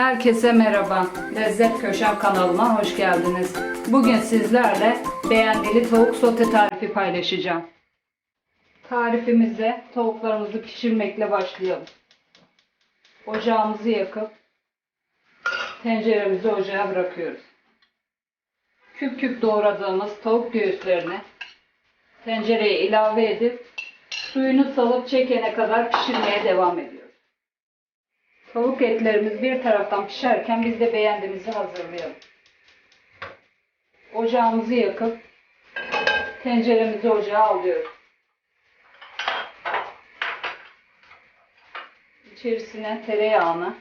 Herkese merhaba. Lezzet Köşem kanalıma hoş geldiniz. Bugün sizlerle beğendili tavuk sote tarifi paylaşacağım. Tarifimize tavuklarımızı pişirmekle başlayalım. Ocağımızı yakıp tenceremizi ocağa bırakıyoruz. Küp küp doğradığımız tavuk göğüslerini tencereye ilave edip suyunu salıp çekene kadar pişirmeye devam ediyoruz. Tavuk etlerimiz bir taraftan pişerken biz de beğendiğimizi hazırlayalım. Ocağımızı yakıp tenceremizi ocağa alıyoruz. İçerisine tereyağını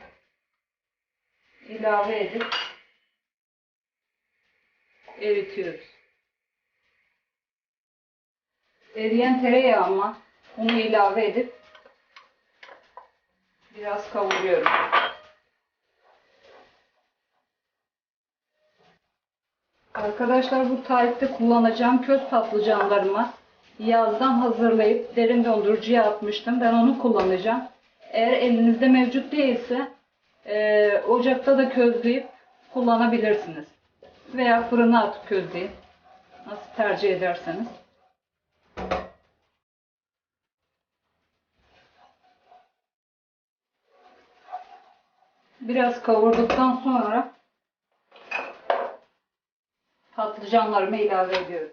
ilave edip eritiyoruz. Eriyen tereyağıma unu ilave edip biraz kavuruyorum. Arkadaşlar bu tarifte kullanacağım köz patlıcanlarımı yazdan hazırlayıp derin dondurucuya atmıştım. Ben onu kullanacağım. Eğer elinizde mevcut değilse e, ocakta da közleyip kullanabilirsiniz. Veya fırına atıp közleyin. Nasıl tercih ederseniz. Biraz kavurduktan sonra patlıcanlarımı ilave ediyorum.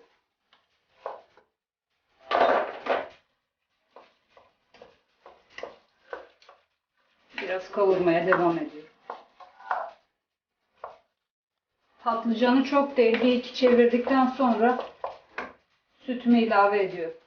Biraz kavurmaya devam ediyorum. Patlıcanı çok değil bir iki çevirdikten sonra sütümü ilave ediyorum.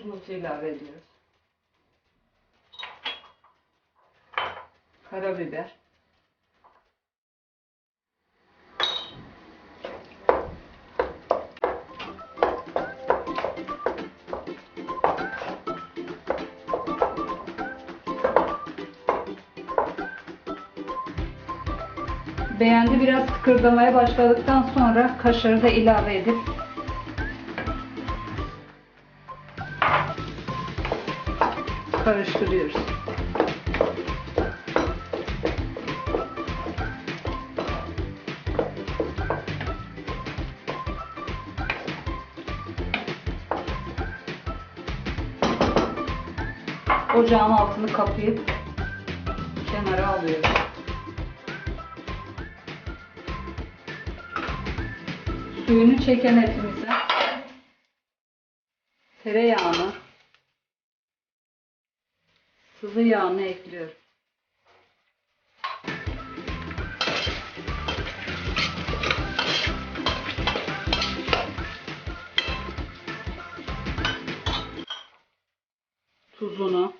Tuzumuzu ilave ediyoruz. Karabiber. Beğendi biraz tıkırdamaya başladıktan sonra kaşarı da ilave edip karıştırıyoruz. Ocağın altını kapayıp kenara alıyoruz. Suyunu çeken etimize tereyağını sıvı yağını ekliyorum. Tuzunu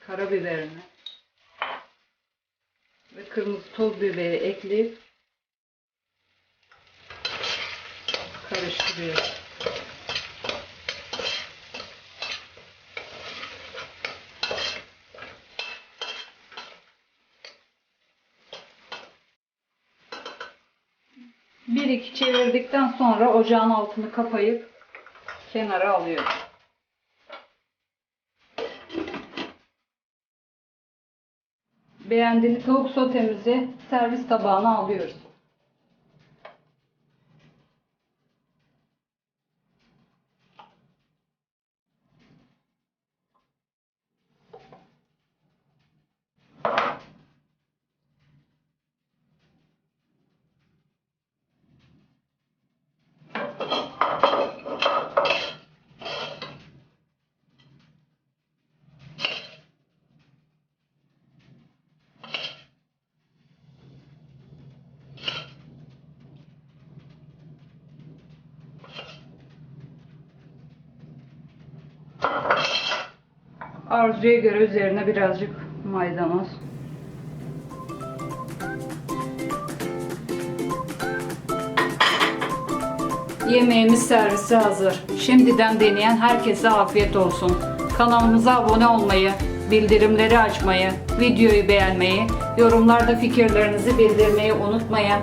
karabiberini ve kırmızı toz biberi ekleyip karıştırıyorum. Bir iki çevirdikten sonra ocağın altını kapayıp kenara alıyorum. Beğendiğiniz tavuk sotemizi servis tabağına alıyoruz. arzuya göre üzerine birazcık maydanoz. Yemeğimiz servise hazır. Şimdiden deneyen herkese afiyet olsun. Kanalımıza abone olmayı, bildirimleri açmayı, videoyu beğenmeyi, yorumlarda fikirlerinizi bildirmeyi unutmayın.